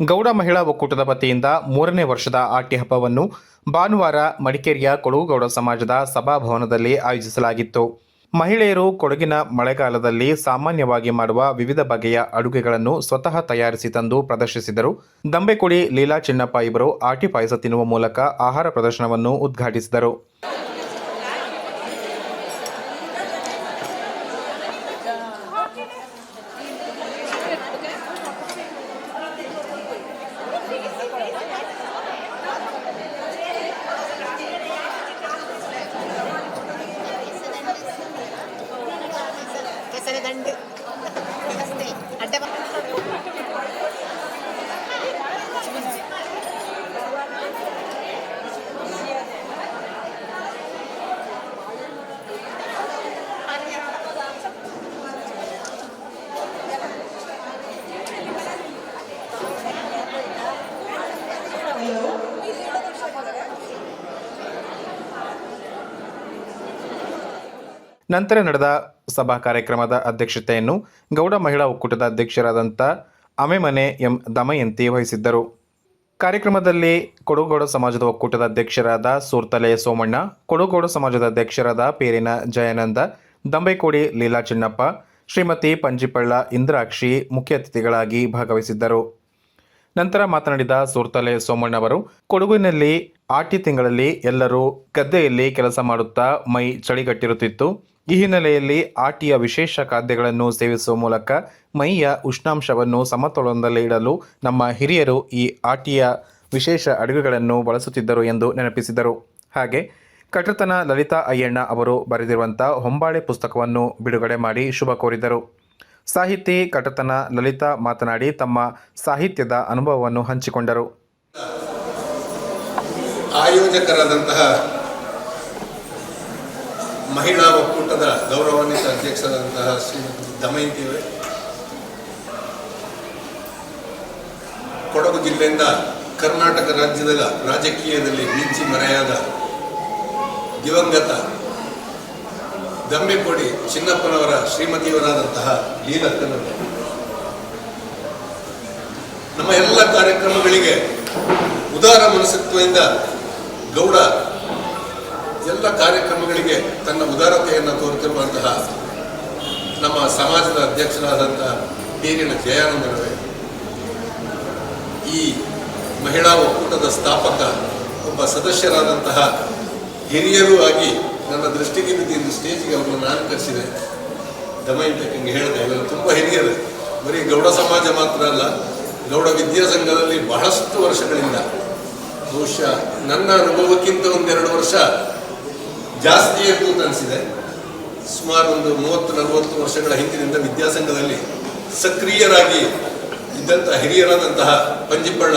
ಗೌಡ ಮಹಿಳಾ ಒಕ್ಕೂಟದ ವತಿಯಿಂದ ಮೂರನೇ ವರ್ಷದ ಆಟಿ ಹಬ್ಬವನ್ನು ಭಾನುವಾರ ಮಡಿಕೇರಿಯ ಕೊಡಗುಗೌಡ ಸಮಾಜದ ಸಭಾಭವನದಲ್ಲಿ ಆಯೋಜಿಸಲಾಗಿತ್ತು. ಮಹಿಳೆಯರು ಕೊಡಗಿನ ಮಳೆಗಾಲದಲ್ಲಿ ಸಾಮಾನ್ಯವಾಗಿ ಮಾಡುವ ವಿವಿಧ ಬಗೆಯ ಅಡುಗೆಗಳನ್ನು ಸ್ವತಃ ತಯಾರಿಸಿ ತಂದು ಪ್ರದರ್ಶಿಸಿದರು. ದಂಬೆಕೊಡಿ ಲೀಲಾ ಚಿನ್ನಪ್ಪ ಇವರು ಆಟಿ ಪಾಯಸ ತಿನ್ನುವ ಮೂಲಕ ಆಹಾರ ಪ್ರದರ್ಶನವನ್ನು ಉದ್ಘಾಟಿಸಿದರು. ನಂತರ ನಡೆದ ಸಭಾ ಕಾರ್ಯಕ್ರಮದ ಅಧ್ಯಕ್ಷತೆಯನ್ನು ಗೌಡ ಮಹಿಳಾ ಒಕ್ಕೂಟದ ಅಧ್ಯಕ್ಷರಾದಂಥ ಅಮೆಮನೆ ಎಂ ದಮಯಂತಿ ವಹಿಸಿದ್ದರು. ಕಾರ್ಯಕ್ರಮದಲ್ಲಿ ಕೊಡಗೌಡ ಸಮಾಜದ ಒಕ್ಕೂಟದ ಅಧ್ಯಕ್ಷರಾದ ಸೂರ್ತಲೆ ಸೋಮಣ್ಣ, ಕೊಡಗೌಡ ಸಮಾಜದ ಅಧ್ಯಕ್ಷರಾದ ಪೇರಿನ ಜಯಾನಂದ, ದಂಬೈಕೋಡಿ ಲೀಲಾ ಚಿನ್ನಪ್ಪ, ಶ್ರೀಮತಿ ಪಂಜಿಪಳ್ಳ ಇಂದ್ರಾಕ್ಷಿ ಮುಖ್ಯ ಅತಿಥಿಗಳಾಗಿ ಭಾಗವಹಿಸಿದ್ದರು. ನಂತರ ಮಾತನಾಡಿದ ಸೂರ್ತಲೆ ಸೋಮಣ್ಣವರು, ಕೊಡಗಿನಲ್ಲಿ ಆಟಿ ತಿಂಗಳಲ್ಲಿ ಎಲ್ಲರೂ ಗದ್ದೆಯಲ್ಲಿ ಕೆಲಸ ಮಾಡುತ್ತಾ ಮೈ ಚಳಿಗಟ್ಟಿರುತ್ತಿತ್ತು. ಈ ಹಿನ್ನೆಲೆಯಲ್ಲಿ ಆಟಿಯ ವಿಶೇಷ ಖಾದ್ಯಗಳನ್ನು ಸೇವಿಸುವ ಮೂಲಕ ಮೈಯ ಉಷ್ಣಾಂಶವನ್ನು ಸಮತೋಲನದಲ್ಲಿ ಇಡಲು ನಮ್ಮ ಹಿರಿಯರು ಈ ಆಟಿಯ ವಿಶೇಷ ಅಡುಗೆಗಳನ್ನು ಬಳಸುತ್ತಿದ್ದರು ಎಂದು ನೆನಪಿಸಿದರು. ಹಾಗೆ ಕಟತನ ಲಲಿತಾ ಅಯ್ಯಣ್ಣ ಅವರು ಬರೆದಿರುವಂಥ ಹೊಂಬಾಳೆ ಪುಸ್ತಕವನ್ನು ಬಿಡುಗಡೆ ಮಾಡಿ ಶುಭ ಕೋರಿದರು. ಸಾಹಿತಿ ಕಟತನ ಲಲಿತಾ ಮಾತನಾಡಿ ತಮ್ಮ ಸಾಹಿತ್ಯದ ಅನುಭವವನ್ನು ಹಂಚಿಕೊಂಡರು. ಆಯೋಜಕರಾದಂತಹ ಮಹಿಳಾ ಒಕ್ಕೂಟದ ಗೌರವಾನ್ವಿತ ಅಧ್ಯಕ್ಷರಾದಂತಹ ಶ್ರೀಮತಿ ದಮಯಂತಿಯವರೇ ಕೊಡಗು ಜಿಲ್ಲೆಯಿಂದ ಕರ್ನಾಟಕ ರಾಜ್ಯದ ರಾಜಕೀಯದಲ್ಲಿ ಮಿಂಚಿ ಮರೆಯಾದ ದಿವಂಗತ ದಂಬೆಕೋಡಿ ಚಿನ್ನಪ್ಪನವರ ಶ್ರೀಮತಿಯವರಾದಂತಹ ಲೀಲಕ್ಕನ ನಮ್ಮ ಎಲ್ಲ ಕಾರ್ಯಕ್ರಮಗಳಿಗೆ ಉದಾರ ಮನಸ್ಸತ್ವದಿಂದ ಗೌಡ ಎಲ್ಲ ಕಾರ್ಯಕ್ರಮಗಳಿಗೆ ತನ್ನ ಉದಾರತೆಯನ್ನು ತೋರುತ್ತಿರುವಂತಹ ನಮ್ಮ ಸಮಾಜದ ಅಧ್ಯಕ್ಷರಾದಂತಹ ಬೀರಿನ ಜಯಾನಂದರವೇ ಈ ಮಹಿಳಾ ಒಕ್ಕೂಟದ ಸ್ಥಾಪಕ, ಒಬ್ಬ ಸದಸ್ಯರಾದಂತಹ ಹಿರಿಯರೂ ಆಗಿ ನನ್ನ ದೃಷ್ಟಿಗೆ ಇಂದು ಸ್ಟೇಜಿಗೆ ಅವರನ್ನು ನಾನು ಕರೆಸಿದೆ. ದಮಯಂತಕ್ಕೆ ಹೇಳಿದೆ, ಇವರು ತುಂಬ ಹಿರಿಯರು. ಬರೀ ಗೌಡ ಸಮಾಜ ಮಾತ್ರ ಅಲ್ಲ, ಗೌಡ ವಿದ್ಯಾಸಂಘದಲ್ಲಿ ಬಹಳಷ್ಟು ವರ್ಷಗಳಿಂದ ಬಹುಶಃ ನನ್ನ ಅನುಭವಕ್ಕಿಂತ ಒಂದೆರಡು ವರ್ಷ ಜಾಸ್ತಿ ಅಂತ ಅನಿಸಿದೆ. ಸುಮಾರು ಒಂದು ಮೂವತ್ತು ನಲವತ್ತು ವರ್ಷಗಳ ಹಿಂದಿನಿಂದ ವಿದ್ಯಾಸಂಘದಲ್ಲಿ ಸಕ್ರಿಯರಾಗಿ ಇದ್ದಂಥ ಹಿರಿಯರಾದಂತಹ ಪಂಜಿಪಳ್ಳ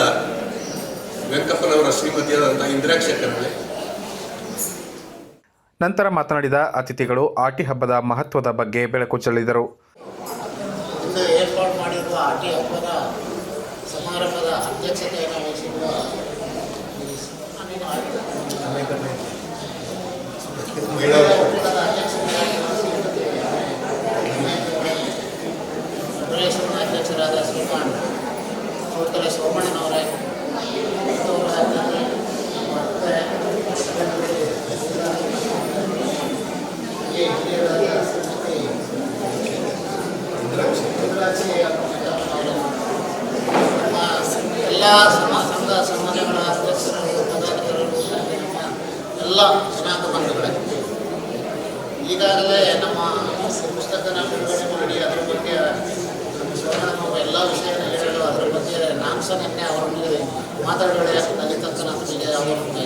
ವೆಂಕಪ್ಪನವರ ಶ್ರೀಮತಿಯಾದಂತಹ ಇಂದ್ರಾಕ್ಷ ಕನ್ನಡೆ ನಂತರ ಮಾತನಾಡಿದ ಅತಿಥಿಗಳು ಆಟಿ ಹಬ್ಬದ ಮಹತ್ವದ ಬಗ್ಗೆ ಬೆಳಕು ಚೆಲ್ಲಿದರು. ಏರ್ಪಾಡು ಮಾಡಿರುವ ಆಟಿ ಹಬ್ಬದ ಸಮಾರಂಭದ ಅಧ್ಯಕ್ಷತೆಯನ್ನು ವಹಿಸಿರುವ ಮಹಿಳಾ ಒಕ್ಕೂಟದ ಅಧ್ಯಕ್ಷರಾಗಿರುವ ಶ್ರೀಮತಿ ಫೆಡರೇಷನ್ನ ಅಧ್ಯಕ್ಷರಾದ ಶ್ರೀಮಾನ್ ಚೋಟಲೆ ಸೋಮಣ್ಣನವರೇ ಮತ್ತು ಅವರ ಅತಿಥಿ ಮತ್ತೆ ಹಾಗೆ ಹಿರಿಯರಾದ ಶ್ರೀಮತಿ ಇಂದ್ರಾಕ್ಷಿ ಅವರೇ. ನಮ್ಮ ಎಲ್ಲ ಸಮ ಸಂಘ ಸಮಾಜಗಳ ಅಧ್ಯಕ್ಷರು ಪದಾಧಿಕಾರಿಗಳು ಹಾಗೆ ನಮ್ಮ ಎಲ್ಲ ಜನಾಂಗ ಬಂಧುಗಳೇ ಈಗಾಗಲೇ ನಮ್ಮ ಪುಸ್ತಕನ ಬಿಡುಗಡೆ ಮಾಡಿ ಅದರ ಬಗ್ಗೆ ನಮ್ಮ ಶಿವಣ್ಣನವರು ಎಲ್ಲ ವಿಷಯನ ಹೇಳಲು ಅದರ ಬಗ್ಗೆ ನಾನು ಸಹ ಮೇಲೆ ಅವರೊಂದಿಗೆ ಮಾತಾಡೋಳೆ ಲಲಿತಕ್ಕನೊಂದಿಗೆ ಅವರೊಂದಿಗೆ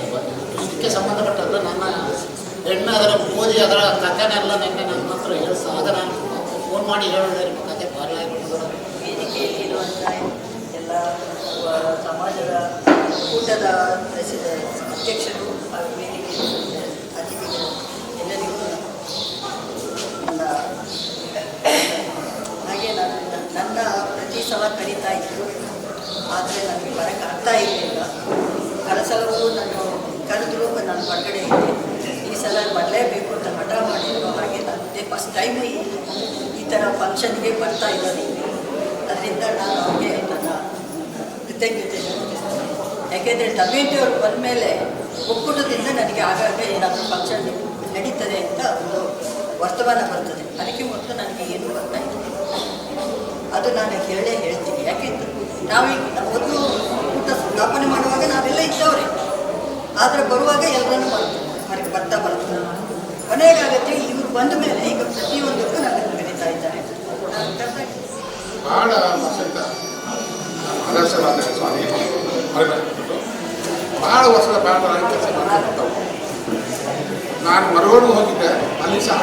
ಇದಕ್ಕೆ ಸಂಬಂಧಪಟ್ಟಂತೆ ನನ್ನ ಹೆಣ್ಣು ಅದರ ಓದಿ ಅದರ ಕಥೆನೆಲ್ಲ ನಿನ್ನೆ ನನ್ನ ಹತ್ರ ಹೇಳಿ ಆಗ ನಾನು ಫೋನ್ ಮಾಡಿ ನಿಮ್ಮ ಕಥೆ ಭಾರಿ ಆಗಿರ್ತದೆ ವೇದಿಕೆಯಲ್ಲಿರುವಂಥ ಎಲ್ಲ ಸಮಾಜದ ಕೂಟದ ಪ್ರೆಸಿಡ ಅಧ್ಯಕ್ಷರು ಹಾಗೂ ವೇದಿಕೆ ಅತಿಥಿಗಳು ಎಲ್ಲರಿಗೂ ನನ್ನ ಹಾಗೆ ನಾನು ನನ್ನ ಪ್ರತಿ ಸಲ ಕರೀತಾ ಇದ್ದರು ಆದರೆ ನನಗೆ ಬರೋಕ್ಕೆ ಅರ್ಥ ಇರಲಿಲ್ಲ. ಕಳೆದ ಸಲವೂ ನಾನು ಕರೆದ್ರು ನಾನು ಹೊರಗಡೆ ಇದ್ದೆ ಈ ಸಲ ಬರಲೇಬೇಕು ಅಂತ ಹಠ ಮಾಡಿದ್ರು ಹಾಗೆ ನಾನು ಇದೇ ಫಸ್ಟ್ ಟೈಮ್ ಈ ಥರ ಫಂಕ್ಷನ್ಗೆ ಬರ್ತಾ ಇದ್ದೀನಿ. ಅದರಿಂದ ನಾನು ಅವ್ರಿಗೆ ನನ್ನ ಕೃತಜ್ಞತೆ ನನಗೆ ಯಾಕೆಂದರೆ ಡಬ್ಲ್ಯೂ ಅವರು ಬಂದಮೇಲೆ ಒಕ್ಕೂಟದಿಂದ ನನಗೆ ಆಗಾಗ ಏನಾದರೂ ಫಂಕ್ಷನ್ ನಡೀತದೆ ಅಂತ ಒಂದು ವರ್ತಮಾನ ಬರ್ತದೆ. ಅದಕ್ಕೆ ಮೊದಲು ನನಗೆ ಏನು ಬರ್ತಾ ಇಲ್ಲ ಅದು ನಾನು ಹೇಳೇ ಹೇಳ್ತೀನಿ. ಯಾಕೆಂದ್ರೆ ನಾವೀಗ ಒಂದು ಊಟ ಸ್ಥಾಪನೆ ಮಾಡುವಾಗ ನಾವೆಲ್ಲ ಇದ್ದವರೇ. ಆದರೆ ಬರುವಾಗ ಎಲ್ಲರನ್ನು ಬರ್ತು ಹೊರಗೆ ಬರ್ತಾ ಬರ್ತಾ. ಕೊನೆಗಾಗತ್ತೆ ಇವರು ಬಂದ ಮೇಲೆ ಈಗ ಪ್ರತಿಯೊಂದಕ್ಕೂ ನನಗೆ ಕರೀತಾ ಇದ್ದಾರೆ. ಭಾಳ ಆದರ್ಶವಾದ ಸ್ವಾಮಿ. ಭಾಳ ವರ್ಷದ ಭಾಳ ಕೆಲಸ ನಾನು ಮರಗೋಡು ಹೋಗಿದ್ದೆ. ಅಲ್ಲಿ ಸಹ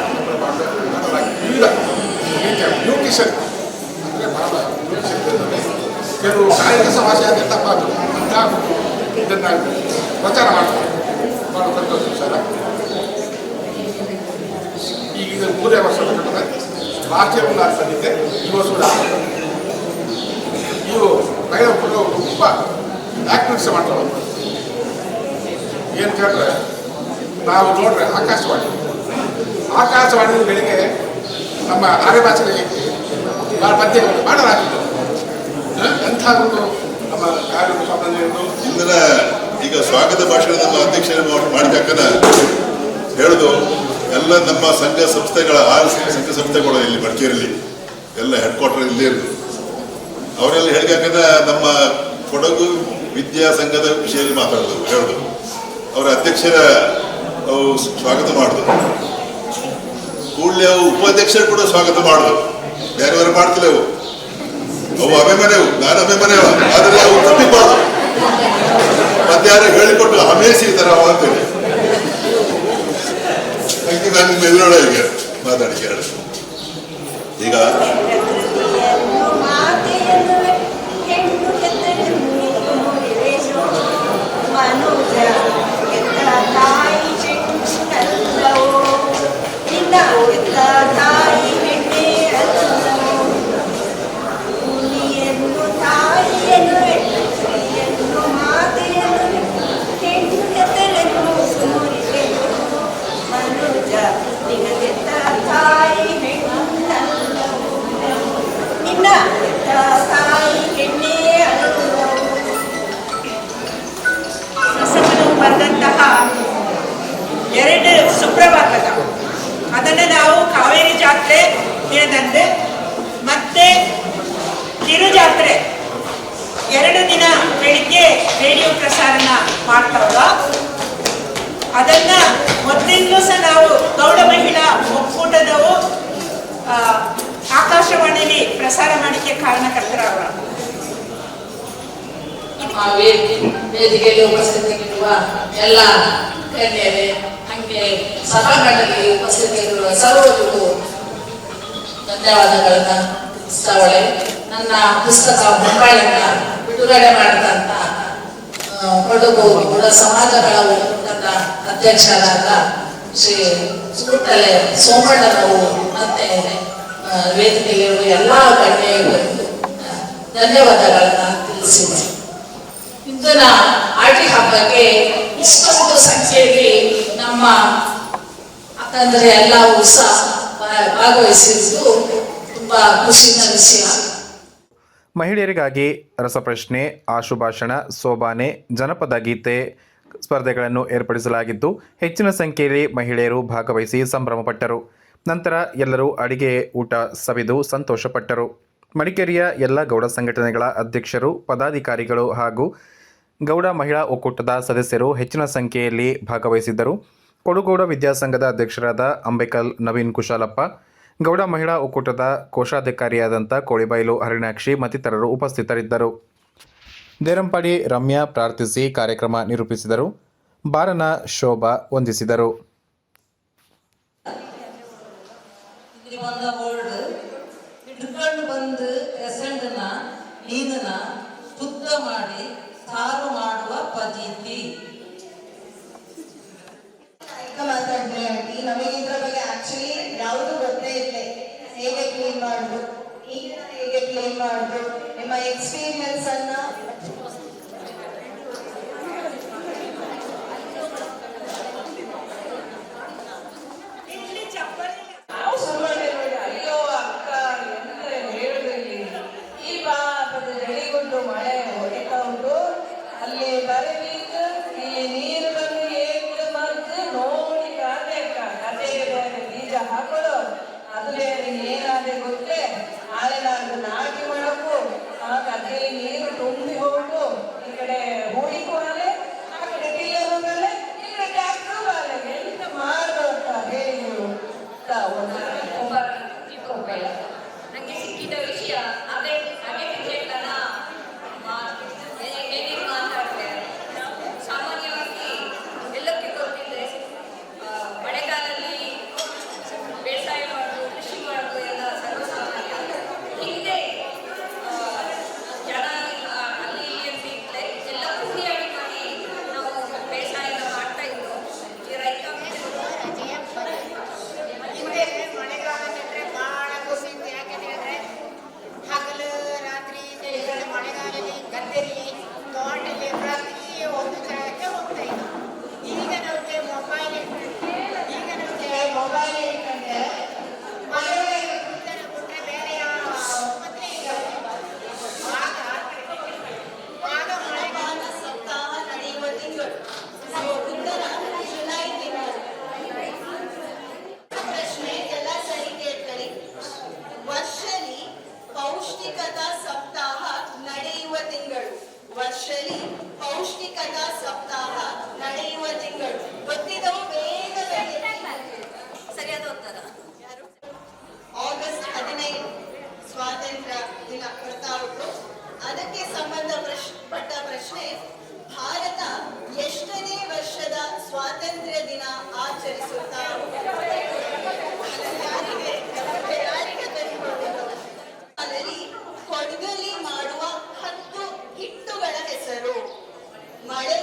ನ್ಯೂಟ್ರಿಷನ್ ಅಂದರೆ ಭಾಳ ನ್ಯೂಟ್ರಿಷನ್ ಕೆಲವು ಕಾಯಿಲೆ ಸಮಸ್ಯೆ ಆದ ತಪ್ಪಾದ್ರು ಇದನ್ನು ಪ್ರಚಾರ ಮಾಡ್ತಾರೆ ಸಂತೋಷ ವಿಚಾರ ಈಗ ಮೂರೇ ವರ್ಷದ ಇಯರ್ ಒಂದು ಆಗ್ತದಿದ್ದೆ ಈ ವರ್ಷ ಹುಡುಗರು ತುಂಬ ಏನು ಕೇಳಿದ್ರೆ ನಾವು ನೋಡ್ರೆ ಆಕಾಶವಾಣಿ ಆಕಾಶವಾಣಿ ಬೆಳಿಗ್ಗೆ ನಮ್ಮ ಆರ್ಯ ಭಾಷೆಗೆ ಭಾಳ ಪದ್ಯ ಮಾಡಲಾಗ್ತದೆ ಎಂಥ ಒಂದು ನಮ್ಮ ಕಾರ್ಯ ಸ್ವಾತಂತ್ರ್ಯವನ್ನು ಇಂದಿನ ಈಗ ಸ್ವಾಗತ ಭಾಷಣ ಅಧ್ಯಕ್ಷರು ಮಾಡಿದ್ದಕ್ಕನ ಹೇಳುದು, ಎಲ್ಲ ನಮ್ಮ ಸಂಘ ಸಂಸ್ಥೆಗಳ ಆರು ಸಂಘ ಸಂಸ್ಥೆಗಳು ಇಲ್ಲಿ ಮಡಿಕೇರಿಯಲ್ಲಿ ಎಲ್ಲ ಹೆಡ್ ಕ್ವಾರ್ಟರ್ ಇಲ್ಲೇ ಇರೋದು ಅವರೆಲ್ಲ ಹೇಳಿದ ನಮ್ಮ ಕೊಡಗು ವಿದ್ಯಾ ಸಂಘದ ವಿಷಯದಲ್ಲಿ ಮಾತಾಡೋದು, ಹೇಳುದು. ಅವರ ಅಧ್ಯಕ್ಷರ ಸ್ವಾಗತ ಮಾಡುದು. ಕೂಡಲೇ ಅವು ಉಪಾಧ್ಯಕ್ಷರು ಕೂಡ ಸ್ವಾಗತ ಮಾಡುದು. ಬೇರೆಯವರು ಮಾಡ್ತಿಲ್ಲ ಅವು. ಅವು ಅಭಿಮನೆವು ನಾನು ಅಭಿಮನೆವ ಆದರೆ ಅವು ತಪ್ಪಿಬಾರ್ದು ಮತ್ತೆ ಯಾರು ಹೇಳಿಕೊಟ್ಟು ಹಮೇಸಿ ಈ ತರ ಅಂತೇಳಿ ಅದಕ್ಕೆ ನಾನು ಎದುರೊಳ ಈಗ ಮಾತಾಡಿ ಈಗ ವೇದಿಕೆಯಲ್ಲಿ ಉಪಸ್ಥಿತಿಗಿರುವ ಎಲ್ಲ ಗಣ್ಯರೇ ಹಂಗೆ ಸಭಾಂಗಣದಲ್ಲಿ ಉಪಸ್ಥಿತಿಯಲ್ಲಿರುವ ಸರ್ವರಿಗೂ ಧನ್ಯವಾದಗಳನ್ನ ತಿಳಿಸ್ತಾವಳೆ. ನನ್ನ ಪುಸ್ತಕ ಮುಂಬಾಳಿನ ಬಿಡುಗಡೆ ಮಾಡಿದಂತ ಕೊಡಗು ಬುಡ ಸಮಾಜಗಳ ಒಕ್ಕೂಟದ ಅಧ್ಯಕ್ಷರಾದ ಶ್ರೀ ಸುಟ್ಟಲೆ ಸೋಮಣ್ಣನವರು ಮತ್ತೆ ವೇದಿಕೆಯವರು ಎಲ್ಲ ಗಣ್ಯರಿಗೂ ಆ, ಧನ್ಯವಾದಗಳನ್ನ ತಿಳಿಸಿದೆ. ಇಂದಿನ ಆಟಿ ಹಬ್ಬಕ್ಕೆ ಇಷ್ಟೊಂದು ಸಂಖ್ಯೆಯಲ್ಲಿ ನಮ್ಮ ಅಕ್ಕಂದ್ರೆ ಎಲ್ಲ ಉತ್ಸ ಭಾಗವಹಿಸಿದ್ದು ತುಂಬಾ ಖುಷಿನ ವಿಷಯ. ಮಹಿಳೆಯರಿಗಾಗಿ ರಸಪ್ರಶ್ನೆ, ಆಶುಭಾಷಣ, ಸೋಬಾನೆ, ಜನಪದ ಗೀತೆ ಸ್ಪರ್ಧೆಗಳನ್ನು ಏರ್ಪಡಿಸಲಾಗಿದ್ದು ಹೆಚ್ಚಿನ ಸಂಖ್ಯೆಯಲ್ಲಿ ಮಹಿಳೆಯರು ಭಾಗವಹಿಸಿ ಸಂಭ್ರಮಪಟ್ಟರು. ನಂತರ ಎಲ್ಲರೂ ಅಡಿಗೆ ಊಟ ಸವಿದು ಸಂತೋಷಪಟ್ಟರು. ಮಡಿಕೇರಿಯ ಎಲ್ಲ ಗೌಡ ಸಂಘಟನೆಗಳ ಅಧ್ಯಕ್ಷರು, ಪದಾಧಿಕಾರಿಗಳು ಹಾಗೂ ಗೌಡ ಮಹಿಳಾ ಒಕ್ಕೂಟದ ಸದಸ್ಯರು ಹೆಚ್ಚಿನ ಸಂಖ್ಯೆಯಲ್ಲಿ ಭಾಗವಹಿಸಿದ್ದರು. ಕೊಡುಗೌಡ ವಿದ್ಯಾಸಂಘದ ಅಧ್ಯಕ್ಷರಾದ ಅಂಬೇಕಲ್ ನವೀನ್ ಕುಶಾಲಪ್ಪ, ಗೌಡ ಮಹಿಳಾ ಒಕ್ಕೂಟದ ಕೋಶಾಧಿಕಾರಿಯಾದಂಥ ಕೋಳಿಬೈಲು ಹರಿಣಾಕ್ಷಿ ಮತ್ತಿತರರು ಉಪಸ್ಥಿತರಿದ್ದರು. ದೇರಂಪಾಡಿ ರಮ್ಯಾ ಪ್ರಾರ್ಥಿಸಿ ಕಾರ್ಯಕ್ರಮ ನಿರೂಪಿಸಿದರು. ಬಾರನ ಶೋಭಾ ವಂದಿಸಿದರು. ಹಿಡ್ಕೊಂಡು ಬಂದು ಎಸೆಂಡನ ನೀರನ್ನ ಶುದ್ಧ ಮಾಡಿ ಸಾರು ಮಾಡುವ ಪದ್ಧತಿ ಮಾತಾಡ್ತಾರೆ ಆಂಟಿ. ನಮಗೆ ಇದ್ರ ಬಗ್ಗೆ ಆಕ್ಚುಲಿ ಯಾವುದು ಗೊತ್ತೇ ಇಲ್ಲ. ಹೇಗೆ ಕ್ಲೀನ್ ಮಾಡುದು? ಈಗ ಹೇಗೆ ಕ್ಲೀನ್ ಮಾಡುದು? ನಿಮ್ಮ ಎಕ್ಸ್ಪೀರಿಯನ್ಸ್ ಅನ್ನ ನಾಳೆ ನಾಲ್ಕು ನಾಟಿ ಮಾಡಕ್ಕೂ ಆ ಕಥೆಯಲ್ಲಿ ನೀರು ತುಂಬಿ ಹೋಗು ಈ ಕಡೆ கத்தரியை தோட்டலே ಸಂಬಂಧ ಪಟ್ಟ ಪ್ರಶ್ನೆ, ಭಾರತ ಎಷ್ಟನೇ ವರ್ಷದ ಸ್ವಾತಂತ್ರ್ಯ ದಿನ ಆಚರಿಸುತ್ತಾ? ಅದರಲ್ಲಿ ಕೊಡುಗಲಿ ಮಾಡುವ ಹತ್ತು ಹಿಟ್ಟುಗಳ ಹೆಸರು. ಮಳೆ